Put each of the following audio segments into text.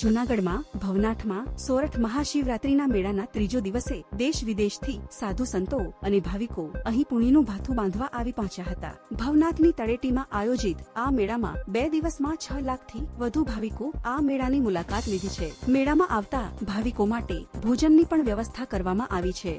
જૂનાગઢમાં, ભવનાથમાં, સોરઠ મહાશિવરાત્રીના મેળાના ત્રીજો દિવસે દેશ વિદેશથી સાધુ સંતો અને ભાવિકો અહીં પુણ્યનું ભાથું બાંધવા આવી પહોંચ્યા હતા. ભવનાથની તળેટીમાં આયોજિત આ મેળામાં બે દિવસમાં છ લાખથી વધુ ભાવિકો આ મેળાની મુલાકાત લીધી છે. મેળામાં આવતા ભાવિકો માટે ભોજનની પણ વ્યવસ્થા કરવામાં આવી છે.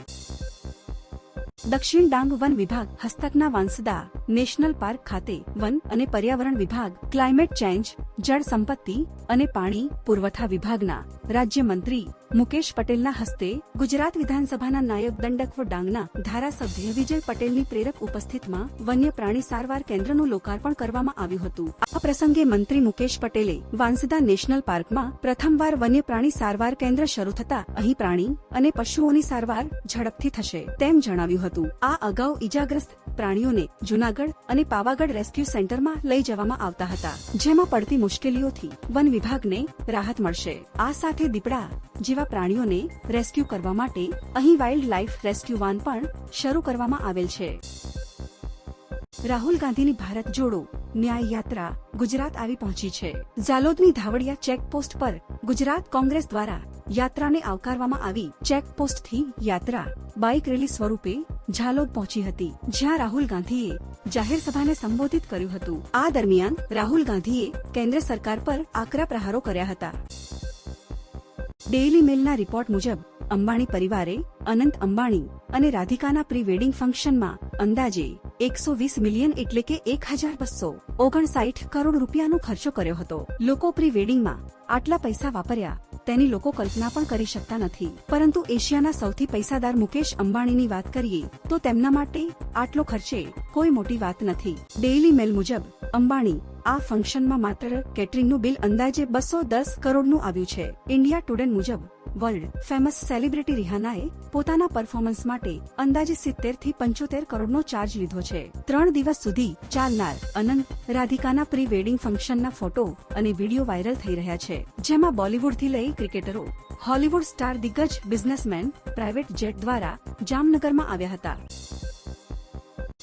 દક્ષિણ ડાંગ વન વિભાગ હસ્તકના વાંસદા, નેશનલ પાર્ક ખાતે વન અને પર્યાવરણ વિભાગ, ક્લાઇમેટ ચેન્જ, જળ સંપત્તિ અને પાણી પુરવઠા વિભાગના રાજ્યમંત્રી મુકેશ પટેલના હસ્તે ગુજરાત વિધાનસભાના નાયબ દંડક ડાંગના ધારાસભ્ય વિજય પટેલની પ્રેરક ઉપસ્થિતમાં વન્ય પ્રાણી સારવાર કેન્દ્રનું લોકાર્પણ કરવામાં આવ્યું હતું. આ પ્રસંગે મંત્રી મુકેશ પટેલે વાંસદા નેશનલ પાર્કમાં પ્રથમવાર વન્ય પ્રાણી સારવાર કેન્દ્ર શરૂ થતા અહીં પ્રાણી અને પશુઓની સારવાર ઝડપથી થશે તેમ જણાવ્યું હતું. આ અગાઉ ઈજાગ્રસ્ત પ્રાણીઓને જુનાગઢ અને પાવાગઢ રેસ્ક્યુ સેન્ટરમાં લઈ જવામાં આવતા હતા, જેમાં પડતી મુશ્કેલીઓથી વન વિભાગને રાહત મળશે. આ સાથે દીપડા જેવા પ્રાણીઓને રેસ્ક્યુ કરવા માટે અહીં વાઇલ્ડ લાઇફ રેસ્ક્યુ વાન પણ શરૂ કરવામાં આવેલ છે. રાહુલ ગાંધીની ભારત જોડો ન્યાય યાત્રા ગુજરાત આવી પહોંચી છે. ઝાલોદની ધાવડિયા ચેકપોસ્ટ પર ગુજરાત કોંગ્રેસ દ્વારા યાત્રાને આવકારવામાં આવી ચેકપોસ્ટથી યાત્રા. બાઇક રેલી સ્વરૂપે ઝાલોદ પહોંચી હતી, જ્યાં રાહુલ ગાંધીએ જાહેર સભાને સંબોધિત કર્યું હતું. આ દરમિયાન રાહુલ ગાંધીએ કેન્દ્ર સરકાર પર આકરા પ્રહારો કર્યા હતા. ડેઇલી મેલના રિપોર્ટ મુજબ, અંબાણી પરિવારે અનંત અંબાણી અને રાધિકાના પ્રી વેડિંગ ફંક્શનમાં અંદાજે એકસો વીસ મિલિયન એટલે કે એક હજાર બસો ઓગણસાઠ કરોડ રૂપિયાનો ખર્ચો કર્યો હતો. લોકો પ્રી વેડિંગમાં આટલા પૈસા વાપર્યા તેની લોકો કલ્પના પણ કરી શકતા નથી. પરંતુ એશિયાના સૌથી પૈસાદાર મુકેશ અંબાણીની વાત કરીએ, તો તેમના માટે આટલો ખર્ચે કોઈ મોટી વાત નથી. ડેઇલી મેલ મુજબ, અંબાણી આ ફંક્શનમાં માત્ર કેટરિંગનું બિલ અંદાજે બસો દસ કરોડનું આવ્યું છે. ઇન્ડિયા ટુડે મુજબ વર્લ્ડ ફેમસ સેલિબ્રિટી રિહાનાએ પોતાના પરફોર્મન્સ માટે અંદાજે સિત્તેરથી પંચોતેર કરોડનો ચાર્જ લીધો છે. ત્રણ દિવસ સુધી ચાલનાર અનંત રાધિકાના પ્રી વેડિંગ ફંક્શનના ફોટો અને વીડિયો વાયરલ થઈ રહ્યા છે, જેમાં બોલિવૂડથી લઈ ક્રિકેટરો, હોલિવૂડ સ્ટાર દિગ્ગજ બિઝનેસમેન પ્રાઇવેટ જેટ દ્વારા જામનગરમાં આવ્યા હતા.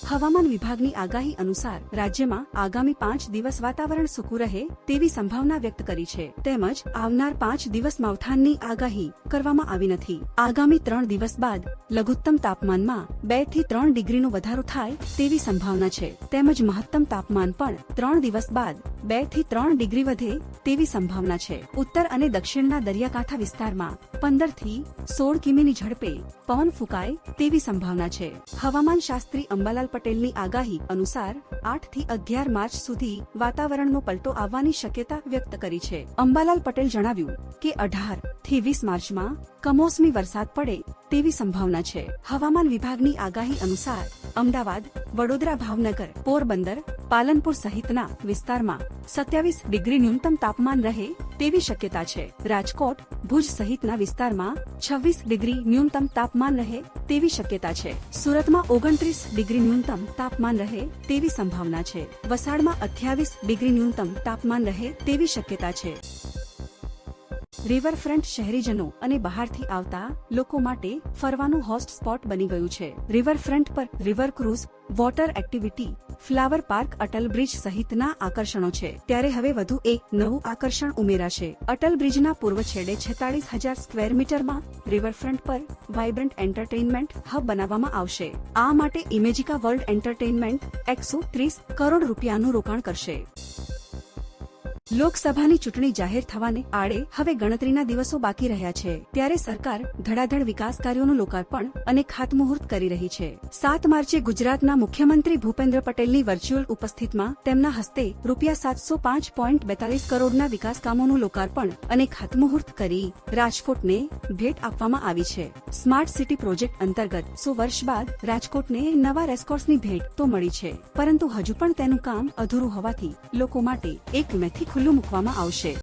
હવામાન વિભાગની આગાહી અનુસાર રાજ્યમાં આગામી પાંચ દિવસ વાતાવરણ સૂકું રહે તેવી સંભાવના વ્યક્ત કરી છે. તેમજ આવનાર પાંચ દિવસ માવઠાનની આગાહી કરવામાં આવી નથી. આગામી ત્રણ દિવસ બાદ લઘુત્તમ તાપમાનમાં બેથી ત્રણ ડિગ્રીનો વધારો થાય તેવી સંભાવના છે. તેમજ મહત્તમ તાપમાન પણ ત્રણ દિવસ બાદ બેથી ત્રણ ડિગ્રી વધે તેવી સંભાવના છે. ઉત્તર અને દક્ષિણના દરિયાકાંઠા વિસ્તારમાં પંદરથી સોળ કિમીની ઝડપે પવન ફૂંકાય તેવી સંભાવના છે. હવામાન શાસ્ત્રી અંબાલાલ પટેલની આગાહી અનુસાર આઠથી અગિયાર માર્ચ સુધી વાતાવરણનો પલટો આવવાની શક્યતા વ્યક્ત કરી છે. અંબાલાલ પટેલ જણાવ્યું કે અઢારથી વીસ માર્ચમાં કમોસમી વરસાદ પડે તેવી સંભાવના છે. હવામાન વિભાગની આગાહી અનુસાર અમદાવાદ, વડોદરા, ભાવનગર, પોરબંદર, પાલનપુર સહિતના વિસ્તારમાં સત્યાવીસ ડિગ્રી ન્યૂનતમ તાપમાન રહે તેવી શક્યતા છે. રાજકોટ, ભુજ સહિતના વિસ્તારમાં છવ્વીસ ડિગ્રી ન્યૂનતમ તાપમાન રહે તેવી શક્યતા છે. સુરતમાં ઓગણત્રીસ ડિગ્રી ન્યૂનતમ તાપમાન રહે તેવી સંભાવના છે. વસાડમાં અઠ્યાવીસ ડિગ્રી ન્યૂનતમ તાપમાન રહે તેવી શક્યતા છે. રિવરફ્રન્ટ શહેરીજનો અને બહારથી આવતા લોકો માટે ફરવાનું હોસ્ટ સ્પોટ બની ગયું છે. રિવરફ્રન્ટ પર river cruise, water activity, flower park, Atal bridge સહિતના આકર્ષણો છે. ત્યારે હવે વધુ એક નવું આકર્ષણ ઉમેરાશે. અટલ બ્રિજના પૂર્વ છેડે છેતાળીસ હજાર સ્ક્વેર મીટરમાં રિવરફ્રન્ટ પર વાઇબ્રન્ટ એન્ટરટેઇનમેન્ટ હબ બનાવવામાં આવશે. આ માટે ઇમેજિકા વર્લ્ડ એન્ટરટેઇનમેન્ટ એકસો ત્રીસ કરોડ રૂપિયાનું રોકાણ કરશે. લોકસભાની ચૂંટણી જાહેર થવાને આડે હવે ગણતરીના દિવસો બાકી રહ્યા છે. ત્યારે સરકાર ધડાધડ વિકાસ કાર્યોનું લોકાર્પણ અને ખાતમુહૂર્ત કરી રહી છે. સાત માર્ચે ગુજરાતના મુખ્યમંત્રી ભૂપેન્દ્ર પટેલની વર્ચ્યુઅલ ઉપસ્થિતમાં તેમના હસ્તે રૂપિયા સાતસો પાંચ પોઈન્ટ બેતાલીસ કરોડના વિકાસ કામોનું લોકાર્પણ અને ખાતમુહૂર્ત કરી રાજકોટને ભેટ આપવામાં આવી છે. સ્માર્ટ સિટી પ્રોજેક્ટ અંતર્ગત સો વર્ષ બાદ રાજકોટને નવા રેસકોર્સની ભેટ તો મળી છે. પરંતુ હજુ પણ તેનું કામ અધૂરું હોવાથી લોકો માટે એક મેથી ખુલ્લું મૂકવામાં આવશે.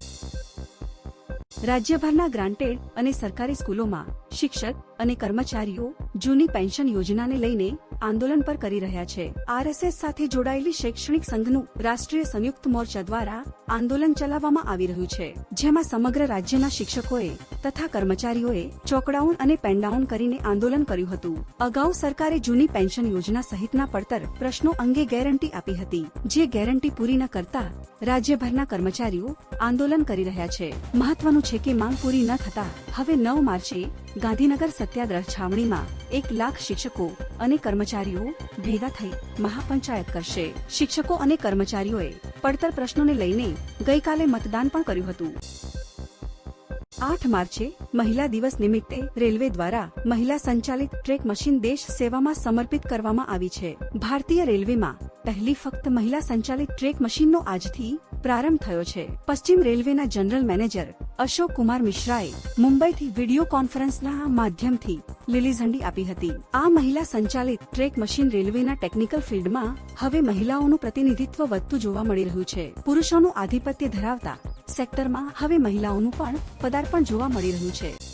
રાજ્યભરના ગ્રાન્ટેડ અને સરકારી સ્કૂલોમાં શિક્ષક અને કર્મચારીઓ જૂની પેન્શન યોજનાને લઈને આંદોલન પર કરી રહ્યા છે. આરએસએસ સાથે જોડાયેલી શૈક્ષણિક સંઘનું રાષ્ટ્રીય સંયુક્ત મોરચા દ્વારા આંદોલન ચલાવવામાં આવી રહ્યું છે, જેમાં સમગ્ર રાજ્યના શિક્ષકોએ તથા કર્મચારીઓએ ચોકડાઉન અને પેનડાઉન કરીને આંદોલન કર્યું હતું. અગાઉ સરકારે જૂની પેન્શન યોજના સહિતના પડતર પ્રશ્નો અંગે ગેરંટી આપી હતી, જે ગેરંટી પૂરી ન કરતા રાજ્યભરના કર્મચારીઓ આંદોલન કરી રહ્યા છે. મહત્વનું છે કે માંગ પૂરી ન થતા હવે નવ માર્ચે ગાંધીનગર સત્યાગ્રહ છાવણીમાં એક લાખ શિક્ષકો અને કર્મચારીઓ ભેગા થઈ મહાપંચાયત કરશે. શિક્ષકો અને કર્મચારીઓએ પડતર પ્રશ્નોને લઈને ગઈકાલે મતદાન પણ કર્યું હતું. આઠ માર્ચે મહિલા દિવસ નિમિત્તે રેલવે દ્વારા મહિલા સંચાલિત ટ્રેક મશીન દેશ સેવામાં સમર્પિત કરવામાં આવી છે. ભારતીય રેલવેમાં પહેલી ફક્ત મહિલા સંચાલિત ટ્રેક મશીનનો આજથી પ્રારંભ થયો છે. પશ્ચિમ રેલવેના જનરલ મેનેજર અશોક કુમાર મિશ્રાએ મુંબઈથી વીડિયો કોન્ફરન્સના માધ્યમથી લીલી ઝંડી આપી હતી. આ મહિલા સંચાલિત ટ્રેક મશીન રેલવેના ટેકનિકલ ફિલ્ડમાં હવે મહિલાઓનું પ્રતિનિધિત્વ વધતું જોવા મળી રહ્યું છે. પુરુષોનું આધિપત્ય ધરાવતા સેક્ટરમાં હવે મહિલાઓનું પણ પદાર્પણ જોવા મળી રહ્યું છે.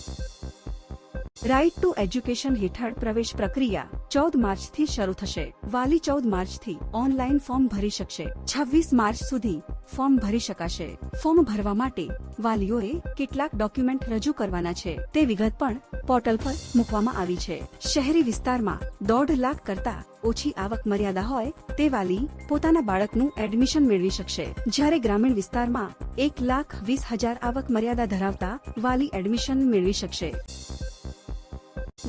રાઇટ ટુ એજ્યુકેશન હેઠળ પ્રવેશ પ્રક્રિયા ચૌદ માર્ચથી શરૂ થશે. વાલી ચૌદ માર્ચથી ઓનલાઈન ફોર્મ ભરી શકશે. છવ્વીસ માર્ચ સુધી ફોર્મ ભરી શકાશે. ફોર્મ ભરવા માટે વાલીઓએ કેટલાક ડોક્યુમેન્ટ રજૂ કરવાના છે. તે વિગત પણ પોર્ટલ પર મૂકવામાં આવી છે. શહેરી વિસ્તારમાં દોઢ લાખ કરતા ઓછી આવક મર્યાદા હોય તે વાલી પોતાના બાળકનું એડમિશન મેળવી શકશે. જ્યારે ગ્રામીણ વિસ્તારમાં એક લાખ વીસ હજાર આવક મર્યાદા ધરાવતા વાલી એડમિશન મેળવી શકશે.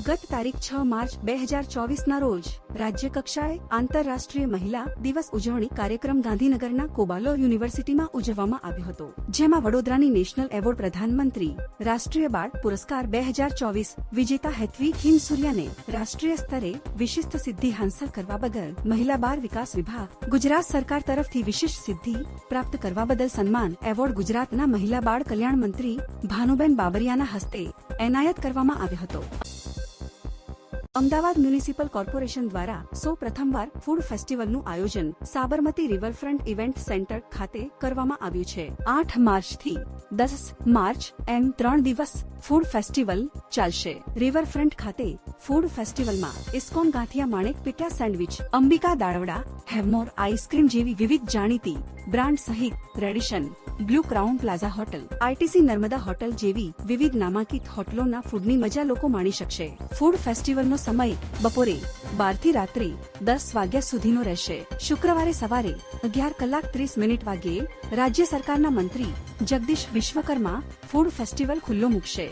ગત તારીખ છ માર્ચ બે હજાર ચોવીસ ના રોજ રાજ્ય કક્ષાએ આંતરરાષ્ટ્રીય મહિલા દિવસ ઉજવણી કાર્યક્રમ ગાંધીનગરના કોબાલો યુનિવર્સિટીમાં ઉજવવામાં આવ્યો હતો, જેમાં વડોદરાની નેશનલ એવોર્ડ પ્રધાનમંત્રી, રાષ્ટ્રીય બાળ પુરસ્કાર બે હજાર ચોવીસ વિજેતા હેતવી હિમસુરિયાને રાષ્ટ્રીય સ્તરે વિશિષ્ટ સિદ્ધિ હાંસલ કરવા બદલ મહિલા બાળ વિકાસ વિભાગ, ગુજરાત સરકાર તરફથી વિશિષ્ટ સિદ્ધિ પ્રાપ્ત કરવા બદલ સન્માન એવોર્ડ ગુજરાતના મહિલા બાળ કલ્યાણ મંત્રી ભાનુબેન બાબરિયાના હસ્તે એનાયત કરવામાં આવ્યો હતો. અમદાવાદ મ્યુનિસિપલ કોર્પોરેશન દ્વારા સૌ પ્રથમવાર ફૂડ ફેસ્ટિવલનું આયોજન સાબરમતી રિવરફ્રન્ટ ઇવેન્ટ સેન્ટર ખાતે કરવામાં આવ્યું છે. આઠ માર્ચથી દસ માર્ચ એમ ત્રણ દિવસ ફૂડ ફેસ્ટિવલ ચાલશે. રિવરફ્રન્ટ ખાતે ફૂડ ફેસ્ટિવલમાં ISKCON Gathiya Manek પીઠા sandwich, Ambika Dalvada, Havmor ice cream જેવી વિવિધ જાણીતી બ્રાન્ડ સહિત Radisson, blue Crowne plaza hotel, ITC Narmada hotel જેવી વિવિધ નામાંકિત હોટલોના ફૂડની મજા લોકો માણી શકશે. ફૂડ ફેસ્ટિવલનો સમય બપોરે બારથી રાત્રે દસ વાગ્યા સુધીનો રહેશે. શુક્રવારે સવારે અગિયાર કલાક ત્રીસ મિનિટ વાગ્યે રાજ્ય સરકારના મંત્રી જગદીશ વિશ્વકર્મા ફૂડ ફેસ્ટિવલ ખુલ્લો મૂકશે.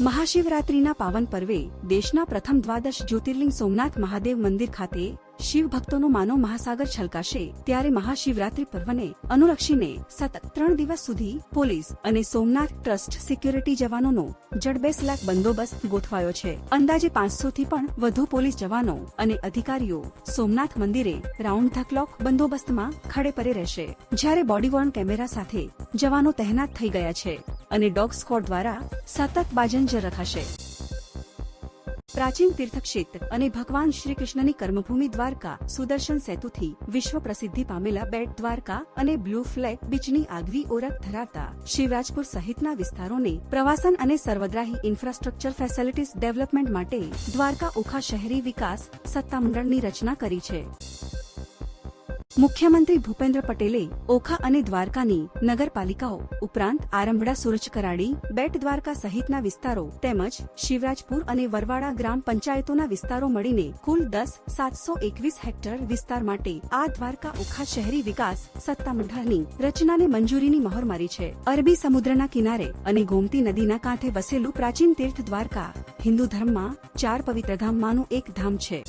મહાશિવરાત્રીના પાવન પર્વે દેશના પ્રથમ દ્વાદશ જ્યોતિર્લિંગ સોમનાથ મહાદેવ મંદિર ખાતે શિવ ભક્તોનો માનવ મહાસાગર છલકાશે ત્યારે મહાશિવરાત્રી પર્વને અનુલક્ષીને સતત ત્રણ દિવસ સુધી પોલીસ અને સોમનાથ ટ્રસ્ટ સિક્યુરિટી જવાનોનો જડબેસ લાખ બંદોબસ્ત ગોઠવાયો છે. અંદાજે પાંચસો થી પણ વધુ પોલીસ જવાનો અને અધિકારીઓ સોમનાથ મંદિરે રાઉન્ડ ધ ક્લોક બંદોબસ્તમાં ખડે પરે રહેશે. જ્યારે બોડી વોર્ન કેમેરા સાથે જવાનો તહેનાત થઈ ગયા છે. અને ડોગ સ્કોડ દ્વારા સતત બાજંજર રખાશે. પ્રાચીન તીર્થક્ષેત્ર અને ભગવાન શ્રી કૃષ્ણની કર્મભૂમિ દ્વારકા સુદર્શન સેતુથી વિશ્વ પ્રસિદ્ધિ પામેલા બેટ દ્વારકા અને બ્લુ ફ્લેગ બીચની આગવી ઓળખ ધરાવતા શિવરાજપુર સહિતના વિસ્તારોને પ્રવાસન અને સર્વગ્રાહી ઇન્ફ્રાસ્ટ્રક્ચર ફેસિલિટીઝ ડેવલપમેન્ટ માટે દ્વારકા ઓખા શહેરી વિકાસ સત્તામંડળની રચના કરી છે. મુખ્યમંત્રી ભૂપેન્દ્ર પટેલે ઓખા અને દ્વારકાની નગરપાલિકાઓ ઉપરાંત આરંભડા સુરજ કરાડી, બેટ દ્વારકા સહિતના વિસ્તારો તેમજ શિવરાજપુર અને વરવાડા ગ્રામ પંચાયતોના વિસ્તારો મળીને કુલ દસ સાતસો એકવીસ હેક્ટર વિસ્તાર માટે આ દ્વારકા ઓખા શહેરી વિકાસ સત્તામંડળની રચનાને મંજૂરીની મહોર મારી છે. અરબી સમુદ્રના કિનારે અને ગોમતી નદીના કાંઠે વસેલું પ્રાચીન તીર્થ દ્વારકા હિન્દુ ધર્મમાં ચાર પવિત્ર ધામમાંનું એક ધામ છે.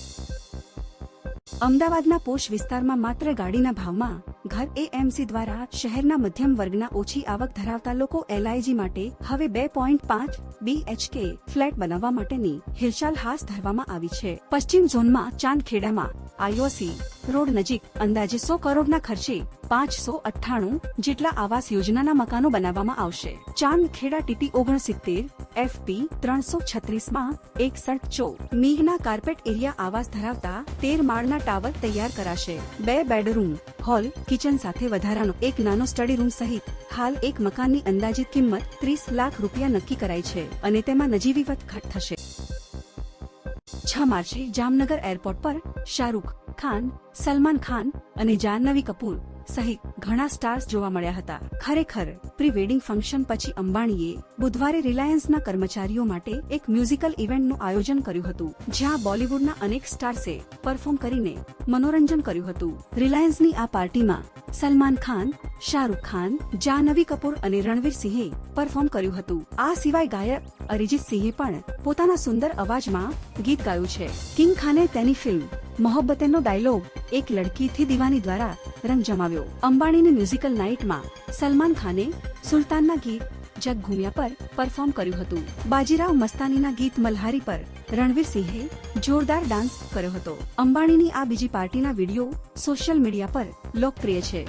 અમદાવાદના પોશ વિસ્તારમાં માત્ર ગાડીના ભાવમાં ઘર એએમસી દ્વારા શહેરના મધ્યમ વર્ગના ઓછી આવક ધરાવતા લોકો એલઆઈજી માટે હવે બે પોઈન્ટ પાંચ બીએચકે ફ્લેટ બનાવવા માટેની હિલચાલ હાથ ધરવામાં આવી છે. પશ્ચિમ ઝોનમાં ચાંદખેડામાં આઈઓસી રોડ નજીક, અંદાજે સો કરોડના ખર્ચે પાંચસો અઠ્ઠાણું જેટલા આવાસ યોજનાના મકાનો બનાવવામાં આવશે. ચાંદખેડા ટીટી ઓગણસિત્તેર એફપી ત્રણસો છત્રીસમાં એકસઠ ચો. મીઘના કાર્પેટ એરિયા આવાસ ધરાવતા તેર માળના ટાવર તૈયાર કરાશે. બે બેડરૂમ, હોલ, કિચન સાથે વધારાનો એક નાનો સ્ટડી રૂમ સહિત હાલ એક મકાનની અંદાજિત કિંમત ત્રીસ લાખ રૂપિયા નક્કી કરાઈ છે અને તેમાં નજીવી વધઘટ થશે. છ માર્ચે જામનગર એરપોર્ટ પર શાહરૂખ ખાન, સલમાન ખાન અને જાહ્નવી કપૂર સહિત ઘણા સ્ટાર્સ જોવા મળ્યા હતા. ખરેખર પ્રી વેડિંગ ફંક્શન પછી અંબાણીએ બુધવારે રિલાયન્સના કર્મચારીઓ માટે એક મ્યુઝિકલ ઇવેન્ટનું આયોજન કર્યું હતું, જ્યાં બોલિવૂડના અનેક સ્ટાર્સે પરફોર્મ કરીને મનોરંજન કર્યું હતું. રિલાયન્સની આ પાર્ટીમાં સલમાન ખાન, શાહરૂખ ખાન, જાહ્નવી કપૂર અને રણવીર સિંહે પરફોર્મ કર્યું હતું. આ સિવાય ગાયક અરિજીત સિંહે પણ પોતાના સુંદર અવાજમાં ગીત ગાયું છે. કિંગ ખાને તેની ફિલ્મ મોહબ્બતેનો ડાયલોગ એક લડકીથી દીવાની દ્વારા રંગ જમાવ્યો. અંબાણીની મ્યુઝિકલ નાઇટમાં સલમાન ખાને સુલતાનના ગીત જગ ઘૂમ્યા પર પરફોર્મ કર્યું હતું. બાજીરાવ મસ્તાનીના ગીત મલ્હારી પર રણવીર સિંહે જોરદાર ડાન્સ કર્યો હતો. અંબાણીની આ બીજી પાર્ટીના વીડિયો સોશિયલ મીડિયા પર લોકપ્રિય છે.